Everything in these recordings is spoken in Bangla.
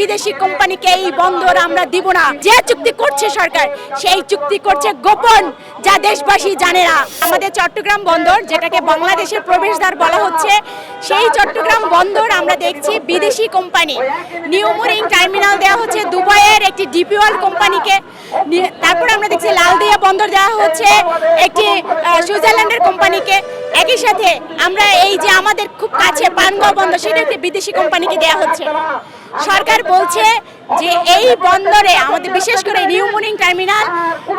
বিদেশি কোম্পানিকে এই বন্দর আমরা দিব না। যে চুক্তি করছে সরকার, সেই চুক্তি করছে গোপন, যা দেশবাসী জানে না। আমাদের চট্টগ্রাম বন্দর, যেটাকে বাংলাদেশের প্রবেশদ্বার বলা হচ্ছে, সেই চট্টগ্রাম বন্দর আমরা দেখছি বিদেশি কোম্পানি। নিউমোরিং টার্মিনাল দেওয়া হচ্ছে দুবাইয়ের একটি ডিপিওয়াল কোম্পানিকে। তারপর আমরা দেখছি লালদিয়া বন্দর দেওয়া হচ্ছে একটি সুইজারল্যান্ডের কোম্পানিকে। একই সাথে আমরা এই যে আমাদের খুব কাছে পানগাঁও বন্দর, সেটা একটি বিদেশি কোম্পানিকে দেওয়া হচ্ছে। সরকার বলছে যে এই বন্দরে আমাদের বিশেষ করে নিউমোনিং টার্মিনাল,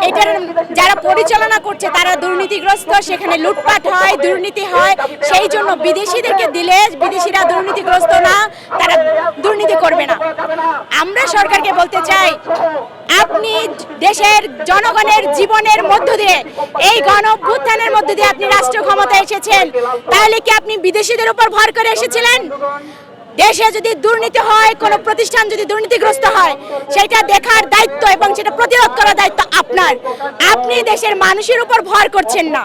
এটার যারা পরিচালনা করছে তারা দুর্নীতিগ্রস্ত, সেখানে লুটপাট হয়, দুর্নীতি হয়, সেই জন্য বিদেশিদেরকে দিলে বিদেশিরা দুর্নীতিগ্রস্ত না, তারা দুর্নীতি করবে না। আমরা সরকারকে বলতে চাই আপনি দেশের জনগণের জীবনের মধ্য দিয়ে, এই গণ অভ্যুত্থানের মধ্য দিয়ে আপনি রাষ্ট্র ক্ষমতায় এসেছেন, তাহলে কি আপনি বিদেশিদের উপর ভর করে এসেছিলেন? দেশে যদি দুর্নীতি হয়, কোনো প্রতিষ্ঠান যদি দুর্নীতিগ্রস্ত হয়, সেটা দেখার দায়িত্ব এবং সেটা প্রতিরোধ করার দায়িত্ব আপনার। আপনি দেশের মানুষের উপর ভর করছেন না।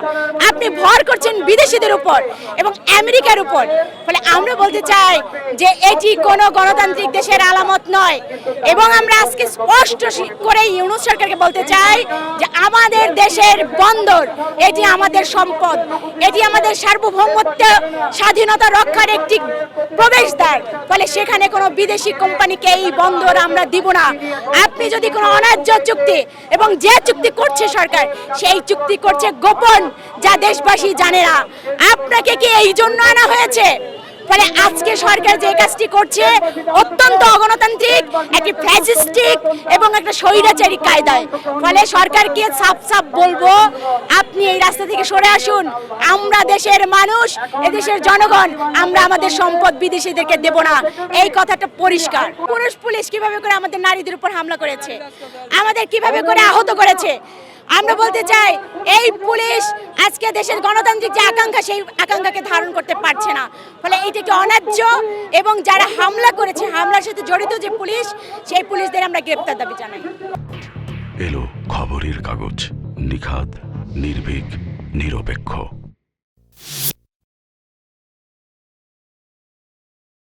আপনি ভর করছেন বিদেশিদের উপর এবং আমেরিকার উপর। ফলে আমরা বলতে চাই যে এটি কোনো গণতান্ত্রিক দেশের আলামত নয়। এবং আমরা আজকে স্পষ্ট করে ইউনুস সরকারকে বলতে চাই যে আমাদের দেশের বন্দর, এটি আমাদের সম্পদ, এটি আমাদের সার্বভৌমত্ব, স্বাধীনতা রক্ষার একটি প্রবেশদ্বার। ফলে সেখানে কোনো বিদেশি কোম্পানিকে এই বন্দর আমরা দিব না। আপনি যদি কোনো অন্যায্য চুক্তি এবং যে চুক্তি করছে সরকার, সেই চুক্তি করছে গোপন, যা দেশবাসী জানে না। আপনাকে কি এই জন্য আনা হয়েছে? ফলে আজকে সরকার যে কাজটি করছে, অত্যন্ত অগণতান্ত্রিক, একটি ফ্যাসিস্টিক এবং একটা স্বৈরাচারী কায়দায়। ফলে সরকারকে সাফ সাফ বলব, আপনি এই রাস্তা থেকে সরে আসুন। আমরা দেশের মানুষ, এদেশের জনগণ, আমরা আমাদের সম্পদ বিদেশিদেরকে দেব না। এই কথাটা পরিষ্কার। পুরুষ পুলিশ কীভাবে করে আমাদের নারীদের উপর হামলা করেছে? আমাদের কীভাবে করে আহত করেছে? আমরা বলতে চাই, এই পুলিশ আজকে দেশের গণতান্ত্রিক যে আকাঙ্ক্ষা, সেই আকাঙ্ক্ষাকে ধারণ করতে পারছে না। ফলে এটাকে অন্যায্য এবং যারা হামলা করেছে, হামলার সাথে জড়িত যে পুলিশ, সেই পুলিশদের আমরা গ্রেপ্তার দাবি জানাই। এলো খবরের কাগজ, নিখাদ, নির্ভীক, নিরপেক্ষ।